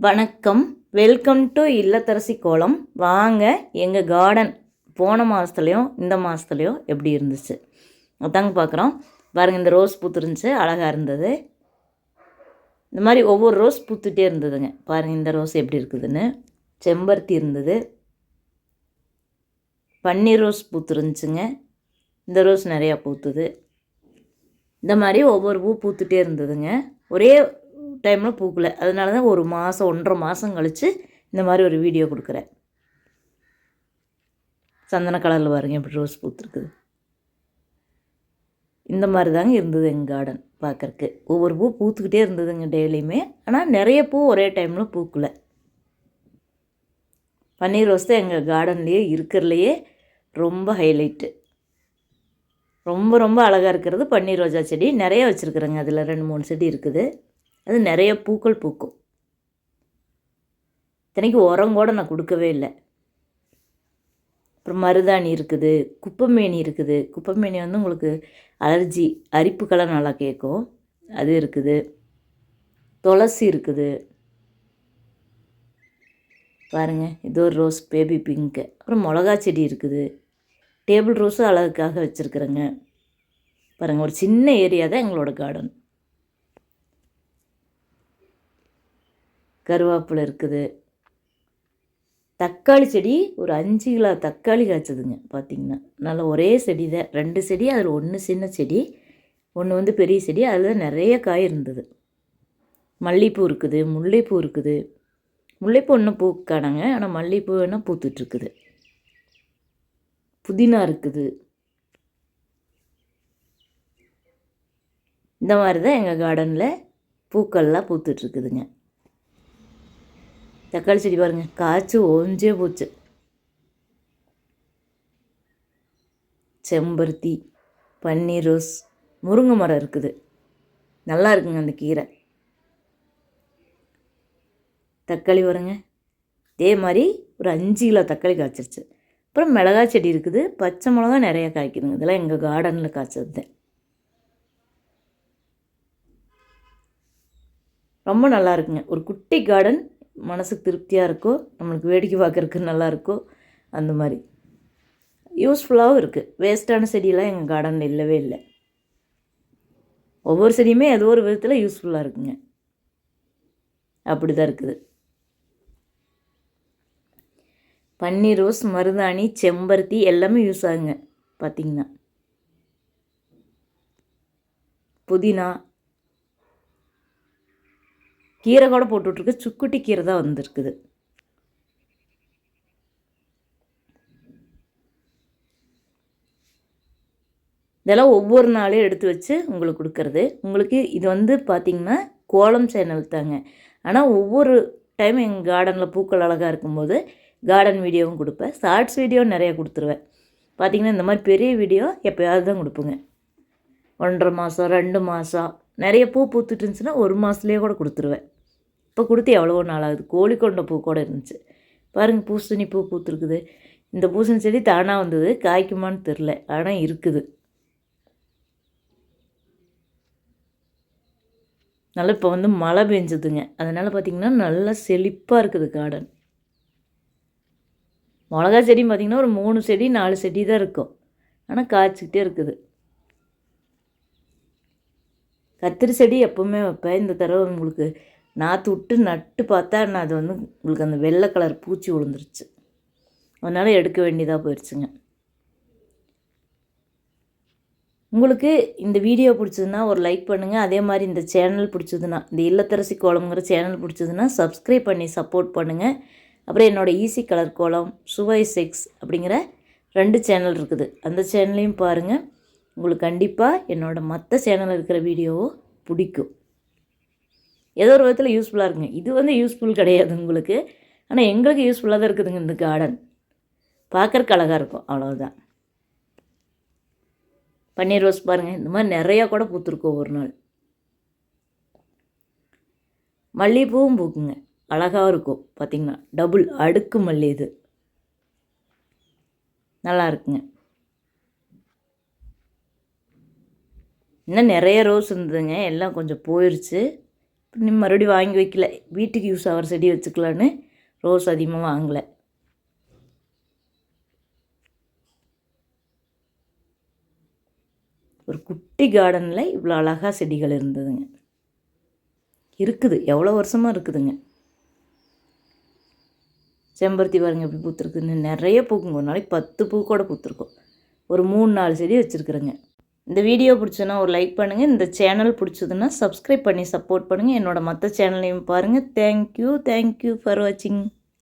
வணக்கம். Welcome to இல்லத்தரசி கோலம். வாங்க எங்கள் கார்டன் போன மாதத்துலேயும் இந்த மாதத்துலேயும் எப்படி இருந்துச்சு? அதாங்க பார்க்குறோம் பாருங்கள் இந்த ரோஸ் பூத்துருந்துச்சு அழகாக இருந்தது. இந்த மாதிரி ஒவ்வொரு ரோஸ் பூத்துட்டே இருந்ததுங்க. பாருங்கள் இந்த ரோஸ் எப்படி இருக்குதுன்னு. செம்பருத்தி இருந்தது. பன்னீர் ரோஸ் பூத்துருந்துச்சுங்க. இந்த ரோஸ் நிறையா பூத்துது. இந்த மாதிரி ஒவ்வொரு பூ பூத்துட்டே இருந்ததுங்க. ஒரே டைமில் பூக்கல. அதனால தான் ஒரு மாதம் ஒன்றரை மாதம் கழித்து இந்த மாதிரி ஒரு வீடியோ கொடுக்குறேன். சந்தன கலரில் பாருங்க எப்படி ரோஸ் பூத்துருக்குது. இந்த மாதிரி தாங்க இருந்தது எங்கள் கார்டன் பார்க்குறக்கு. ஒவ்வொரு பூ பூத்துக்கிட்டே இருந்ததுங்க டெய்லியுமே ஆனால் நிறைய பூ ஒரே டைமில் பூக்கல. பன்னீர் ரோஸ் தான் எங்கள் கார்டன்லேயே இருக்கிறதுலையே ரொம்ப ஹைலைட்டு ரொம்ப ரொம்ப அழகாக இருக்கிறது பன்னீர் ரோஜா செடி. நிறைய வச்சுருக்குறேங்க. அதில் ரெண்டு மூணு செடி இருக்குது. அது நிறைய பூக்கள் பூக்கும். இத்தனைக்கு உரம் கூட நான் கொடுக்கவே இல்லை. அப்புறம் மருதாணி இருக்குது குப்பைமேனி இருக்குது. குப்பைமேனி வந்து உங்களுக்கு அலர்ஜி அரிப்புக்கெல்லாம் நல்லா கேட்கும். அது இருக்குது. துளசி இருக்குது. பாருங்கள் இது ஒரு ரோஸ் பேபி பிங்க்கு அப்புறம் மிளகா செடி இருக்குது. டேபிள் ரோஸும் அழகுக்காக வச்சுருக்குறேங்க. பாருங்கள் ஒரு சின்ன ஏரியா தான் எங்களோட கார்டன் கருவேப்பிலை இருக்குது. தக்காளி செடி ஒரு அஞ்சு கிலோ தக்காளி காய்ச்சதுங்க பார்த்திங்கன்னா நல்ல ஒரே செடி தான். ரெண்டு செடி அதில் ஒன்று சின்ன செடி ஒன்று வந்து பெரிய செடி அதில் நிறைய காய் இருந்தது. மல்லிகைப்பூ இருக்குது முல்லைப்பூ இருக்குது. முல்லைப்பூ இன்னும் பூ காணாங்க ஆனால் மல்லிகைப்பூ வேணால் பூத்துட்ருக்குது. புதினா இருக்குது. இந்த மாதிரி தான் எங்கள் கார்டனில் பூக்கள்லாம் பூத்துட்ருக்குதுங்க. தக்காளி செடி பாருங்கள் காய்ச்சி ஒஞ்சே போச்சு. செம்பருத்தி பன்னீர் ரோஸ் முருங்கை மரம் இருக்குது. நல்லா இருக்குங்க அந்த கீரை. தக்காளி வருங்க இதே மாதிரி ஒரு அஞ்சு கிலோ தக்காளி காய்ச்சிருச்சு. அப்புறம் மிளகா செடி இருக்குது. பச்சை மிளகா நிறைய காய்க்குதுங்க. இதெல்லாம் எங்கள் கார்டனில் காய்ச்சது தான் ரொம்ப நல்லா இருக்குங்க. ஒரு குட்டி கார்டன் மனசுக்கு திருப்தியாக இருக்கோ நம்மளுக்கு வேடிக்கை பார்க்குறதுக்கு நல்லா அந்த மாதிரி. யூஸ்ஃபுல்லாகவும் இருக்குது வேஸ்ட்டான செடியெல்லாம் எங்கள் கார்டனில் இல்லவே இல்லை. ஒவ்வொரு செடியுமே ஏதோ ஒரு விதத்தில் யூஸ்ஃபுல்லாக இருக்குங்க. அப்படி தான் இருக்குது. பன்னீர் ரோஸ் மருதாணி செம்பருத்தி எல்லாமே யூஸ் ஆகுங்க பார்த்திங்கன்னா புதினா கீரை கூட போட்டுட்ருக்கு. சுக்குட்டி கீரை தான் வந்திருக்குது. இதெல்லாம் ஒவ்வொரு நாளையும் எடுத்து வச்சு உங்களுக்கு கொடுக்கறது. உங்களுக்கு இது வந்து பார்த்திங்கன்னா கோலம் சேனல் தாங்க ஆனால் ஒவ்வொரு டைம் எங்கள் கார்டனில் பூக்கள் அழகாக இருக்கும்போது கார்டன் வீடியோவும் கொடுப்பேன். ஷார்ட்ஸ் வீடியோ நிறையா கொடுத்துருவேன். பார்த்திங்கன்னா இந்த மாதிரி பெரிய வீடியோ எப்போயாவது தான் கொடுப்பேங்க. ஒன்றரை மாதம் ரெண்டு மாதம் நிறைய பூ பூத்துட்டு இருந்துச்சுன்னா ஒரு மாதத்துலேயே கூட கொடுத்துருவேன். இப்போ கொடுத்து எவ்வளவோ நாள் ஆகுது. கோழி கொண்ட பூ கூட இருந்துச்சு. பாருங்கள் பூசணி பூ பூத்துருக்குது. இந்த பூசணி செடி தானாக வந்தது காய்க்குமான்னு தெரில ஆனால் இருக்குது. நல்லா இப்போ வந்து மழை பெஞ்சதுங்க. அதனால் பார்த்திங்கன்னா நல்லா செழிப்பாக இருக்குது கார்டன் மிளகா செடி பார்த்திங்கன்னா ஒரு மூணு செடி நாலு செடி தான் இருக்கும். ஆனால் காய்ச்சிக்கிட்டே இருக்குது. கத்திரி செடி எப்போவுமே வைப்பேன். இந்த தடவை உங்களுக்கு நாற்று விட்டு நட்டு பார்த்தா நான் அது வந்து உங்களுக்கு அந்த வெள்ளை கலர் பூச்சி விழுந்துருச்சு. அதனால் எடுக்க வேண்டியதாக போயிடுச்சுங்க உங்களுக்கு இந்த வீடியோ பிடிச்சதுன்னா ஒரு லைக் பண்ணுங்கள் அதே மாதிரி இந்த சேனல் பிடிச்சதுன்னா இந்த இல்லத்தரசி கோலம்ங்கிற சேனல் பிடிச்சதுன்னா சப்ஸ்கிரைப் பண்ணி சப்போர்ட் பண்ணுங்கள் அப்புறம் என்னோடய ஈஸி கலர் கோலம் சுவை செக்ஸ் அப்படிங்கிற ரெண்டு சேனல் இருக்குது. அந்த சேனலையும் பாருங்கள் உங்களுக்கு கண்டிப்பாக என்னோடய மற்ற சேனலில் இருக்கிற வீடியோவும் பிடிக்கும். ஏதோ ஒரு விதத்தில் யூஸ்ஃபுல்லாக இருக்குங்க. இது வந்து யூஸ்ஃபுல் கிடையாது உங்களுக்கு. ஆனால் எங்களுக்கு யூஸ்ஃபுல்லாக தான் இருக்குதுங்க இந்த கார்டன் பார்க்குறக்கு அழகாக இருக்கும். அவ்வளோதான் பன்னீர் ரோஸ் பாருங்கள் இந்த மாதிரி நிறையா கூட பூத்துருக்கோம் ஒரு நாள். மல்லிகைப்பூவும் பூக்குங்க. அழகாக இருக்கும். பார்த்திங்கன்னா டபுள் அடுக்கு மல்லி இது. நல்லா இருக்குங்க. இன்னும் நிறைய ரோஸ் இருந்ததுங்க. எல்லாம் கொஞ்சம் போயிடுச்சு இன்னும் மறுபடியும் வாங்கி வைக்கல. வீட்டுக்கு யூஸ் ஆகிற செடி வச்சுக்கலான்னு ரோஸ் அதிகமாக வாங்கலை. ஒரு குட்டி கார்டனில் இவ்வளோ அழகாக செடிகள் இருந்ததுங்க. இருக்குது. எவ்வளோ வருஷமாக இருக்குதுங்க. செம்பருத்தி பாருங்க எப்படி பூத்துருக்குன்னு. நிறைய பூக்குங்க. ஒரு நாளைக்கு பத்து பூ கூட பூத்துருக்கோம். ஒரு மூணு நாலு செடி வச்சுருக்குறேங்க. இந்த வீடியோ பிடிச்சதுன்னா ஒரு லைக் பண்ணுங்கள் இந்த சேனல் பிடிச்சதுன்னா சப்ஸ்கிரைப் பண்ணி சப்போர்ட் பண்ணுங்கள் என்னோடய மற்ற சேனலையும் பாருங்கள் தேங்க்யூ தேங்க்யூ ஃபார் வாட்சிங்